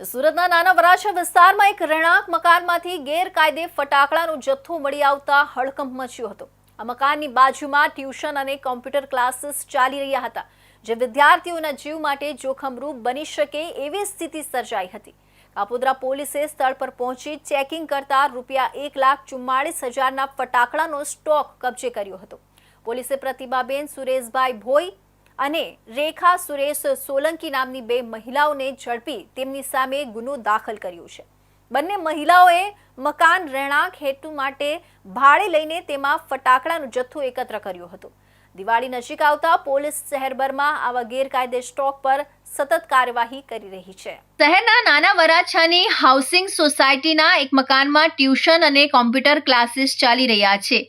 સુરતના નાના વરાછા વિસ્તારમાં એક રહેણાંક મકાનમાંથી ગેરકાયદે ફટાકડાનો જથ્થો મળી આવતા હડકંપ મચ્યો હતો. આ મકાનની બાજુમાં ટ્યુશન અને કોમ્પ્યુટર ક્લાસીસ ચાલી રહ્યા હતા, જે વિદ્યાર્થીઓના જીવ માટે જોખમરૂપ બની શકે એવી સ્થિતિ સર્જાઈ હતી. કાપોદ્રા પોલીસે સ્થળ પર પહોંચી ચેકિંગ કરતા રૂપિયા એક લાખ ચુમ્માળીસ હજારના ફટાકડાનો સ્ટોક કબજે કર્યો હતો. પોલીસે પ્રતિભાબેન સુરેશભાઈ ભોઈ અને રેખા, સુરેશ, સોલંકી નામની બે મહિલાઓને ઝડપી તેમની સામે ગુનો દાખલ કર્યો છે. બંને મહિલાઓએ મકાન રહેણાંક હેતુ માટે ભાડે લઈને તેમાં ફટાકડાનો જથ્થો એકત્ર કર્યો હતો. દિવાળી નજીક આવતા પોલીસ શહેરભરમાં આવા ગેરકાયદે સ્ટોક પર સતત કાર્યવાહી કરી રહી છે. શહેરના નાના વરાછાની હાઉસિંગ સોસાયટીના એક મકાનમાં ટ્યુશન અને કોમ્પ્યુટર ક્લાસીસ ચાલી રહ્યા છે.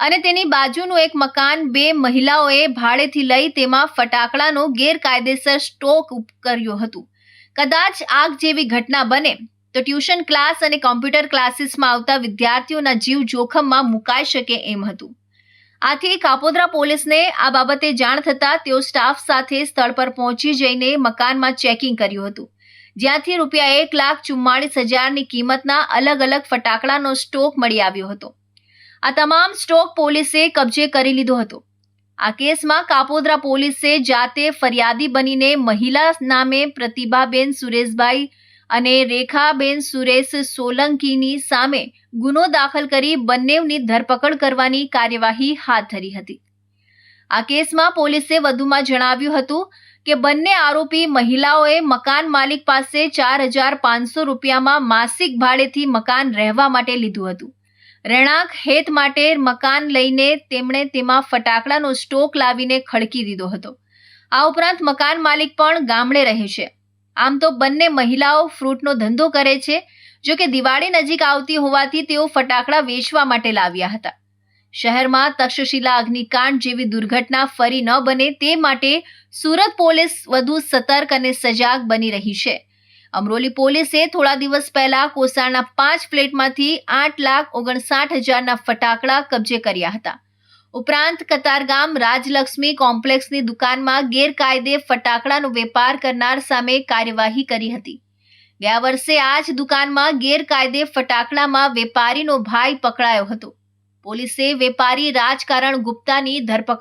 અને તેની બાજુનું એક મકાન બે મહિલાઓએ ભાડેથી લઈ તેમાં ફટાકડાનો ગેરકાયદેસર સ્ટોક કર્યો હતું. કદાચ આગ જેવી ઘટના બને, તો ટ્યુશન ક્લાસ અને કોમ્પ્યુટર ક્લાસીસમાં આવતા વિદ્યાર્થીઓના જીવ જોખમમાં મુકાઈ શકે એમ હતું. આથી કાપોદ્રા પોલીસને આ બાબતે જાણ થતાં તેઓ સ્ટાફ સાથે સ્થળ પર પહોંચી જઈને મકાનમાં ચેકિંગ કર્યું હતું. જ્યાંથી રૂપિયા એક લાખ ચુમ્માળીસ હજારની કિંમતના અલગ અલગ ફટાકડાનો સ્ટોક મળી આવ્યો હતો. આ તમામ સ્ટોક પોલીસે કબજે કરી લીધો હતો. આ કેસમાં કાપોદ્રા પોલીસે જાતે ફરિયાદી બનીને મહિલા નામે પ્રતિભાબેન સુરેશભાઈ અને રેખાબેન સુરેશ સોલંકીની સામે ગુનો દાખલ કરી બંનેની ધરપકડ કરવાની કાર્યવાહી હાથ ધરી હતી. આ કેસમાં પોલીસે વધુમાં જણાવ્યું હતું કે બંને આરોપી મહિલાઓએ મકાન માલિક પાસે ચાર હજાર પાંચસો રૂપિયામાં માસિક ભાડેથી મકાન રહેવા માટે લીધું હતું. રહેણાંક હેત માટે મકાન લઈને તેમણે તેમાં ફટાકડાનો સ્ટોક લાવીને ખડકી દીધો હતો. આ ઉપરાંત મકાન માલિક પણ ગામડે રહે છે. આમ તો બંને મહિલાઓ ફ્રૂટનો ધંધો કરે છે, જો કે દિવાળી નજીક આવતી હોવાથી તેઓ ફટાકડા વેચવા માટે લાવ્યા હતા. શહેરમાં તક્ષશિલા અગ્નિકાંડ જેવી દુર્ઘટના ફરી ન બને તે માટે સુરત પોલીસ વધુ સતર્ક અને સજાગ બની રહી છે. અમરોલી પોલીસે થોડા દિવસ પહેલા કોસાળના પાંચ ફ્લેટમાંથી આઠ લાખ ઓગણસાઠ હજારના ફટાકડા કબજે કર્યા હતા. ઉપરાંત કતારગામ રાજલક્ષ્મી કોમ્પ્લેક્સની દુકાનમાં ગેરકાયદે ફટાકડાનો વેપાર કરનાર સામે કાર્યવાહી કરી હતી. ગયા વર્ષે આ જ દુકાનમાં ગેરકાયદે ફટાકડામાં વેપારીનો ભાઈ પકડાયો હતો. પોલીસે વેપારી રાજકારણ ગુપ્તાની ધરપકડ